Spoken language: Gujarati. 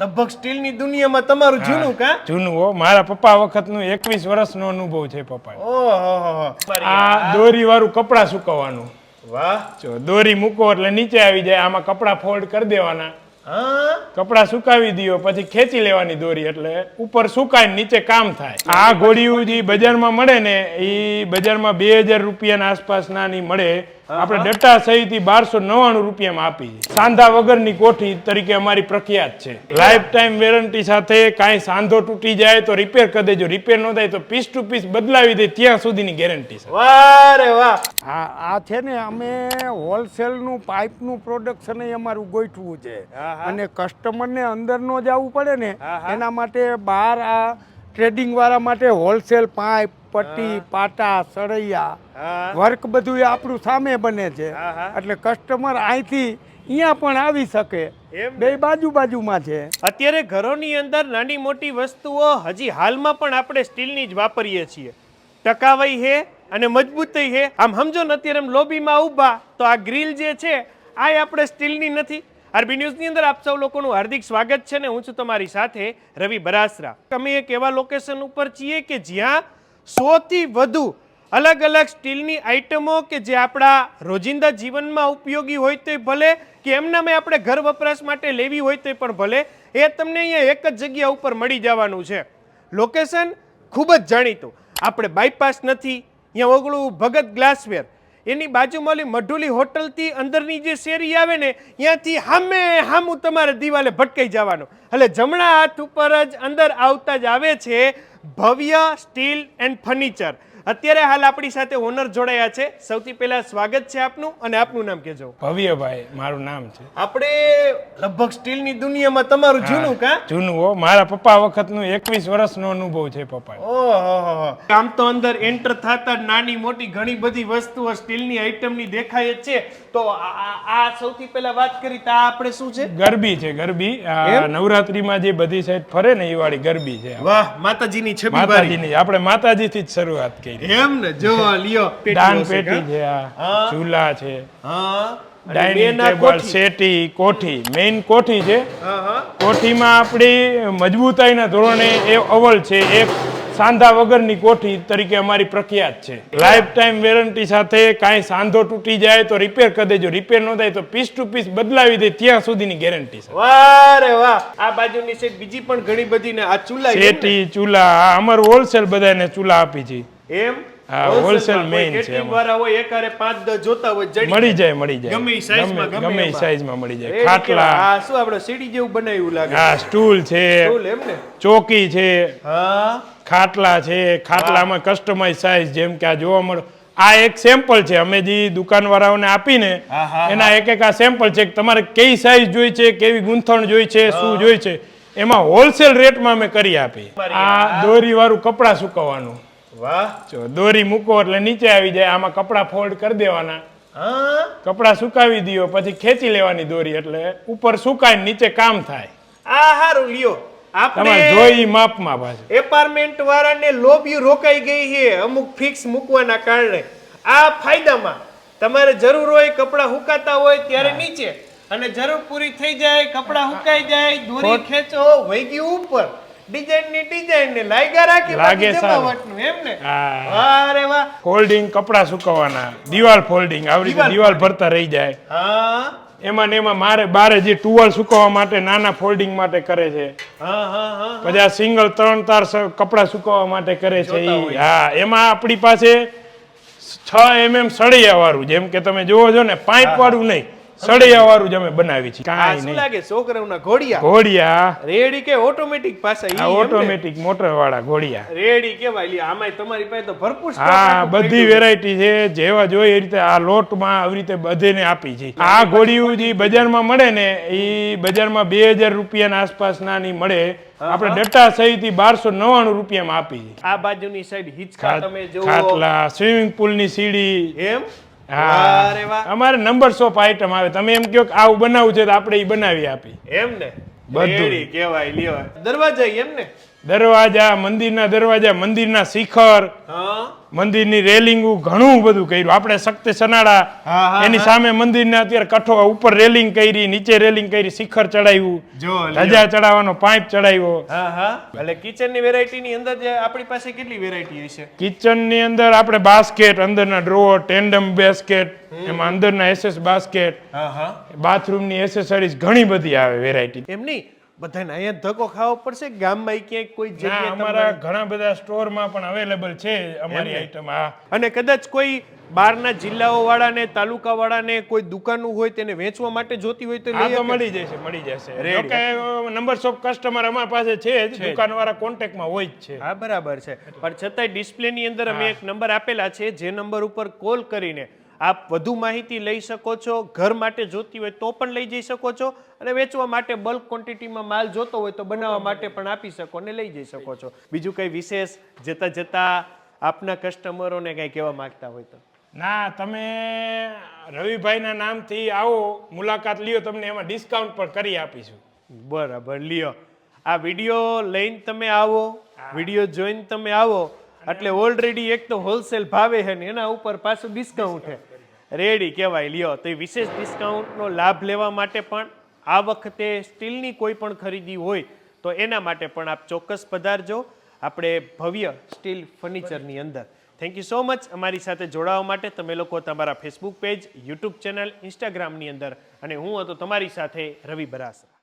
લગભગ સ્ટીલની દુનિયામાં તમારું જૂનું કા? જૂનું હો. મારા પપ્પા વખતનું એકવીસ વર્ષનો અનુભવ છે પપ્પા ઓહો આ દોરી વાળું કપડા સુકવવાનું. વાહ. જો દોરી મૂકો એટલે નીચે આવી જાય આમાં કપડા ફોલ્ડ કરી દેવાના. હા? કપડાં સુકાવી દો પછી ખેંચી લેવાની દોરી એટલે ઉપર સુકાય ને નીચે કામ થાય. આ ઘોડીયું જે બજારમાં મળે ને એ બજારમાં બે હજાર રૂપિયાના આસપાસના ની મળે આપણે ડટ્ટા સહિત બારસો નવ્વાણું રૂપિયામાં આપી છે. સાંધા વગરની કોઠી તરીકે અમારી પ્રખ્યાત છે. લાઈફ ટાઈમ વેરંટી સાથે કાંઈ સાંધો તૂટી જાય તો રિપેર કરી દેજો. રિપેર ન થાય તો પીસ ટુ પીસ બદલાવી દે ત્યાં સુધીની ગેરંટી છે. વાહ રે વાહ. આ આ છે ને અમે હોલસેલનું પાઇપનું પ્રોડક્શન અમારું ગોઠવું છે. અને કસ્ટમરને અંદર ન જવું પડે ને. એના માટે બહાર આ ટ્રેડિંગ વાળા માટે હોલસેલ પાઇપ પટ્ટી પાટા સળૈયા વર્ક બધું આપણું સામે બને છે. એટલે કસ્ટમર અહીંથી અહીંયા પણ આવી શકે. બે બાજુ બાજુમાં છે. અત્યારે ઘરોની અંદર નાની મોટી વસ્તુઓ હજી હાલમાં પણ આપણે સ્ટીલની જ વાપરીએ છીએ. ટકાવાઈ હે અને મજબૂતઈ હે. આમ સમજો ને અત્યારે લોબીમાં ઊભા તો આ ગ્રીલ જે છે આ આપણે સ્ટીલની નથી. આરબી ન્યૂઝની અંદર આપ સૌ લોકોનું હાર્દિક સ્વાગત છે ને હું છું તમારી સાથે રવિ બરાસરા. અમે એક એવા લોકેશન ઉપર છીએ કે જ્યાં સોથી વધુ અલગ અલગ સ્ટીલની આઇટમો કે જે આપણા રોજિંદા જીવનમાં ઉપયોગી હોય તે ભલે, કે એમનામે આપણે ઘર વપરાશ માટે લેવી હોય તે પણ ભલે, એ તમને અહીંયા એક જ જગ્યા ઉપર મળી જવાનું છે. લોકેશન ખૂબ જ જાણીતું. આપણે બાયપાસ નથી. અહીંયા ઓગળું ભગત ગ્લાસવેર એની બાજુમાં ઓલી મઢુલી હોટલથી અંદરની જે શેરી આવે ને, ત્યાંથી હામે હામું તમારે દિવાલે ભટકાઈ જવાનું. એટલે જમણા હાથ ઉપર જ અંદર આવતા જ આવે છે ભવ્ય સ્ટીલ એન્ડ ફર્નિચર. અત્યારે હાલ આપણી સાથે ઓનર જોડાયા છે. સૌથી પહેલા સ્વાગત છે આપનું અને આપનું નામ કેજો ભવ્યભાઈ મારું નામ છે. આપણે લગભગ સ્ટીલની દુનિયામાં તમારું જૂનું કા? જૂનું હો. મારા પપ્પા વખતનું એકવીસ વર્ષનો અનુભવ છે પપ્પા ઓહો આમ તો અંદર એન્ટર થતા નાની મોટી ઘણી બધી વસ્તુઓ સ્ટીલની આઇટમની દેખાય જ છે. તો આ- સૌથી પહેલા વાત કરી તો આ આપણે શું છે? ગરબી છે ગરબી. નવરાત્રીમાં જે બધી સાઈડ ફરે ને એ વાળી ગરબી છે. વાહ માતાજીની છબી માતાજીની આપણે માતાજીથી જ શરૂઆત કરી એમ ને? જો લ્યો. દાન પેટી છે આ. ચૂલા છે. હા? ડાઇનિંગ ટેબલ સેટી કોઠી. મેઇન કોઠી છે. હા હા. કોઠીમાં આપણી મજબૂતાઈના ધોરણે એ અવલ છે. એક સાંધા વગરની કોઠી તરીકે અમારી પ્રખ્યાત છે. લાઈફ ટાઈમ વેરંટી સાથે કાંઈ સાંધો તૂટી જાય તો રિપેર કરી દેજો. રિપેર ન થાય તો પીસ ટુ પીસ બદલાવી દે. ત્યાં સુધીની ગેરંટી છે. વાહ વાહ. આ બાજુની સાઈડ બીજી પણ ઘણી બધી ને. આ ચૂલા સેટી ચૂલા અમારું હોલસેલ બધાને ચૂલા આપી છે. એમ? હોલસેલ Wholesale wholesale માં main કોઈ છે. વાળા હોય એકારે પાંચ દસ જોતા હોય જડી મળી જાય. મળી જાય. ગમે સાઈઝમાં ગમે-. સાઈઝમાં મળી જાય. ખાટલા. હા શું આપણે સીડી જેવું બનાવ્યું લાગે? હા સ્ટૂલ છે. સ્ટૂલ એમ ને? ચોકી છે. હા. ખાટલા છે. ખાટલામાં કસ્ટમાઇઝ સાઇઝ જેમ કે આ જોવા મળે. આ એક સેમ્પલ છે. અમે જે દુકાનવાળાઓને આપીને એના એક એક આ સેમ્પલ છે તમારે કઈ સાઇઝ જોઈ છે કેવી ગૂંથણ જોઈ છે શું જોઈ છે. એમાં હોલસેલ રેટમાં અમે કરી આપી આ દોરી વાળું કપડાં સુકવવાનું. વાહ. જો દોરી મૂકો એટલે નીચે આવી જાય આમાં કપડાં ફોલ્ડ કરી દેવાના. હા? કપડાં સુકાવી દો પછી ખેંચી લેવાની દોરી એટલે ઉપર સુકાય નીચે કામ થાય. આ હારું લ્યો. આપણે જોઈ માપમાં પાછું. એપાર્ટમેન્ટ વાળાને લોબી રોકાઈ ગઈ છે અમુક ફિક્સ મૂકવાના કારણે. આ ફાયદામાં. તમારે જરૂર હોય કપડાં હુકાતા હોય ત્યારે નીચે. અને જરૂર પૂરી થઈ જાય કપડાં હુકાઈ જાય દોરી ખેંચો વહી ગયું ઉપર. ડિઝાઇનની ડિઝાઇન ને લાગ્યા રાખી લાગે. જમાવટનું એમ ને? અરે વાહ ફોલ્ડિંગ કપડાં સુકવવાના. દિવાલ ફોલ્ડિંગ આવી રીતે દિવાલ ભરતા રહી જાય. હા. એમાં ને એમાં મારે બારે જે ટુવાલ સુકવવા માટે નાના ફોલ્ડિંગ માટે કરે છે. પછી આ સિંગલ ત્રણ તાર કપડા સુકવવા માટે કરે છે હા એમાં આપણી પાસે છ એમએમ સળિયા વાળું જેમ કે તમે જોવો છો ને પાઇપ વાળું નહીં. સળિયા વાળું જ અમે બનાવી છે આ કાંઈ નહીં. લાગે છોકરાઓના ઘોડિયા? ઘોડિયા. રેડી કે ઓટોમેટિક પાછા આ ઓટોમેટિક મોટર વાળા ઘોડિયા. રેડી કેવાય લ્યો આમાં તમારી પાસે તો ભરપૂર હા બધી વેરાયટી છે. જેવા જોઈએ એ રીતે આ લોટમાં આવી રીતે બધેને આપી છે. આ ઘોડિયું જે બજારમાં મળે ને એ બજારમાં બે હજાર રૂપિયાના આસપાસના ની મળે. આપણે ડટ્ટા સહિત બારસો નવ્વાણું રૂપિયામાં આપી છે. આ બાજુની સાઈડ હિચકા તમે જુઓ. ખાટલા સ્વિમિંગ પુલની સીડી. એમ? અમારે નંબર શોપ આઈટમ આવે. તમે એમ કહો કે આવું બનાવવું છે તો આપણે એ બનાવી આપી. એમ ને બધું. કેવાય લ્યો દરવાજા એમ ને દરવાજા મંદિરના દરવાજા મંદિરના શિખર મંદિરની રેલિંગું ઘણું બધું કર્યું. આપણે શક્તિ સનાડા એની સામે મંદિરને અત્યારે કઠો ઉપર રેલિંગ કરી નીચે રેલિંગ કરી શિખર ચડાવ્યું. ધજા ચડાવવાનો પાઇપ ચડાવ્યો. એટલે કિચનની વેરાયટીની અંદર જે આપણી પાસે કેટલી વેરાયટી હશે કિચનની અંદર આપણે બાસ્કેટ અંદરના ડ્રોવર ટેન્ડમ બાસ્કેટ એમાં અંદરના એસએસ બાસ્કેટ બાથરૂમની બાથરૂમની એસેસરીઝ ઘણી બધી આવે વેરાયટી. એમ નહીં? બધાને અહીંયા ધક્કો ખાવો પડશે? ગામમાં ક્યાંય કોઈ જગ્યાએ અમારા ઘણા બધા સ્ટોરમાં પણ અવેલેબલ છે અમારી? આઈટમ હા. અને કદાચ કોઈ બહારના જિલ્લાઓ વાળાને તાલુકા વાળાને કોઈ દુકાનો હોય તેને વેચવા માટે જોતી હોય તો લઈ મળી જશે મળી જશે. કે નંબર ઓફ કસ્ટમર અમારા પાસે છે જ દુકાનવાળા કોન્ટેક્ટમાં હોય જ છે. હા બરાબર છે. પણ છતાંય ડિસ્પ્લેની અંદર અમે એક નંબર આપેલા છે જે નંબર ઉપર કોલ કરીને આપ વધુ માહિતી લઈ શકો છો ઘર માટે જોતી હોય તો પણ લઈ જઈ શકો છો અને વેચવા માટે બલ્ક ક્વોન્ટિટીમાં માલ જોતો હોય તો બનાવવા માટે પણ આપી શકો અને લઈ જઈ શકો છો. બીજું કંઈ વિશેષ જતા જતા આપના કસ્ટમરોને કંઈ કહેવા માંગતા હોય તો? ના તમે રવિભાઈના નામથી આવો મુલાકાત લ્યો તમને એમાં ડિસ્કાઉન્ટ પણ કરી આપીશું. બરાબર લ્યો. આ વીડિયો લઈને તમે આવો વીડિયો જોઈને તમે આવો એટલે ઓલરેડી એક તો હોલસેલ ભાવે છે ને એના ઉપર પાછું ડિસ્કાઉન્ટ છે. રેડી કહેવાય, લ્યો. તો એ વિશેષ ડિસ્કાઉન્ટનો લાભ લેવા માટે પણ આ વખતે સ્ટીલની કોઈ પણ ખરીદી હોય તો એના માટે પણ આપ ચોક્કસ પધારજો. આપણે ભવ્ય સ્ટીલ ફર્નિચરની અંદર. થેન્ક યુ સો મચ અમારી સાથે જોડાવા માટે. તમે લોકો તમારા ફેસબુક પેજ યુટ્યુબ ચેનલ ઇન્સ્ટાગ્રામની અંદર. અને હું હતો તમારી સાથે રવિ બરાસા.